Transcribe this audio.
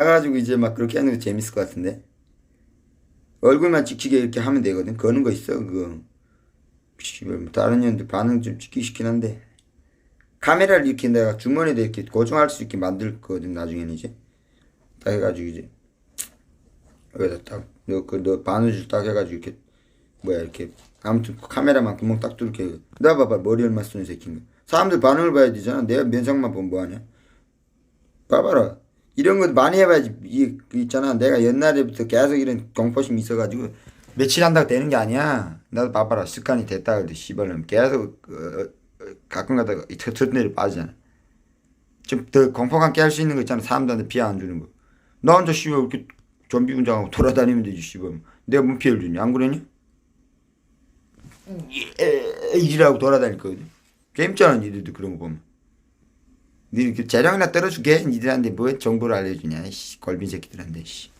가가지고 이제 막 그렇게 하는 거 재밌을 것 같은데. 얼굴만 찍히게 이렇게 하면 되거든. 거는 거 있어 그거. 뭐 다른 년들 반응 좀 찍기 쉽긴 한데. 카메라를 이렇게 내가 주머니에 이렇게 고정할 수 있게 만들 거거든 나중에는 이제. 딱 해가지고 이제. 여기다 딱 너 그 너 바느질 딱 해가지고 이렇게 뭐야 이렇게. 아무튼 카메라만 구멍 딱 뚫게. 나 봐봐 머리 얼마 쓰는 새끼인가. 사람들 반응을 봐야 되잖아. 내가 면상만 보면 뭐하냐? 봐봐라 이런 거 많이 해봐야지. 이게 그 있잖아. 내가 옛날에부터 계속 이런 경포심이 있어가지고 며칠 한다고 되는 게 아니야. 나도 봐봐라. 습관이 됐다 그래도 씨발놈 계속 어, 어, 가끔 가다가 이 틈틈이를 빠지잖아. 좀 더 공포감 함께 할수 있는 거 있잖아. 사람들한테 피해 안 주는 거나 혼자 씨발 이렇게 좀비 분장하고 돌아다니면 되지 씨발 내가 뭔 피해를 주냐? 안 그러냐 예, 이라고 돌아다닐 거거든. 재밌잖아 니들도 그런 거 보면 니 이렇게 재량이나 떨어주게. 니들한테 뭐 정보를 알려주냐 씨 걸빈 새끼들한테 씨